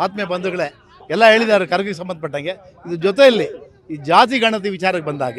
ಆತ್ಮೀಯ ಬಂಧುಗಳೇ ಎಲ್ಲ ಹೇಳಿದ್ದಾರೆ ಕರ್ಗಿಗೆ ಸಂಬಂಧಪಟ್ಟಂಗೆ. ಇದು ಜೊತೆಯಲ್ಲಿ ಈ ಜಾತಿ ಗಣತಿ ವಿಚಾರಕ್ಕೆ ಬಂದಾಗ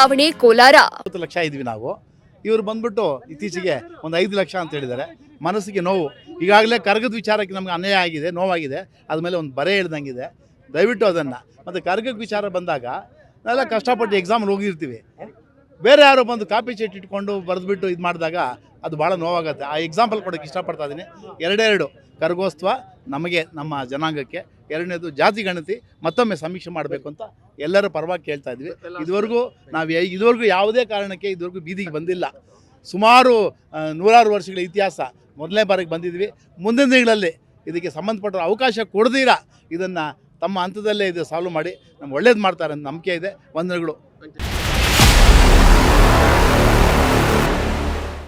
ಬಡಾವಣೆ ಕೋಲಾರ. ಲಕ್ಷ ಇದ್ವಿ ನಾವು. ಇವರು ಬಂದ್ಬಿಟ್ಟು ಇತ್ತೀಚೆಗೆ ಒಂದು ಐದು ಲಕ್ಷ ಅಂತ ಹೇಳಿದ್ದಾರೆ. ಮನಸ್ಸಿಗೆ ನೋವು. ಈಗಾಗಲೇ ಕರಗದ ವಿಚಾರಕ್ಕೆ ನಮ್ಗೆ ಅನ್ಯಾಯ ಆಗಿದೆ, ನೋವಾಗಿದೆ. ಅದ್ಮೇಲೆ ಒಂದು ಬರೆ ಹೇಳ್ದಂಗಿದೆ. ದಯವಿಟ್ಟು ಅದನ್ನು. ಮತ್ತು ಕರಗದ ವಿಚಾರ ಬಂದಾಗ ನಾವೆಲ್ಲ ಕಷ್ಟಪಟ್ಟು ಎಕ್ಸಾಮಲ್ಲಿ ಹೋಗಿರ್ತೀವಿ. ಬೇರೆ ಯಾರೋ ಬಂದು ಕಾಪಿ ಚೀಟ್ ಇಟ್ಕೊಂಡು ಬರೆದ್ಬಿಟ್ಟು ಇದು ಮಾಡಿದಾಗ ಅದು ಭಾಳ ನೋವಾಗುತ್ತೆ. ಆ ಎಕ್ಸಾಂಪಲ್ ಕೊಡೋಕ್ಕೆ ಇಷ್ಟಪಡ್ತಾ ಇದ್ದೀನಿ. ಎರಡೆರಡು. ಕರಗೋತ್ಸವ ನಮಗೆ ನಮ್ಮ ಜನಾಂಗಕ್ಕೆ ಎರಡನೇದು ಜಾತಿ ಗಣತಿ ಮತ್ತೊಮ್ಮೆ ಸಮೀಕ್ಷೆ ಮಾಡಬೇಕು ಅಂತ ಎಲ್ಲರ ಪರವಾಗಿ ಕೇಳ್ತಾ ಇದ್ವಿ. ಇದುವರೆಗೂ ನಾವು ಇದುವರೆಗೂ ಯಾವುದೇ ಕಾರಣಕ್ಕೆ ಇದುವರೆಗೂ ಬೀದಿಗೆ ಬಂದಿಲ್ಲ. ಸುಮಾರು ನೂರಾರು ವರ್ಷಗಳ ಇತಿಹಾಸ ಮೊದಲನೇ ಬಾರಿಗೆ ಬಂದಿದ್ವಿ. ಮುಂದಿನ ದಿನಗಳಲ್ಲಿ ಇದಕ್ಕೆ ಸಂಬಂಧಪಟ್ಟ ಅವಕಾಶ ಕೊಡದಿರ ಇದನ್ನು ತಮ್ಮ ಹಂತದಲ್ಲೇ ಇದು ಸಾಲ್ವ್ ಮಾಡಿ. ನಮ್ಗೆ ಒಳ್ಳೇದು ಮಾಡ್ತಾರೆ ಅಂತ ನಂಬಿಕೆ ಇದೆ. ವಂದನೆಗಳು.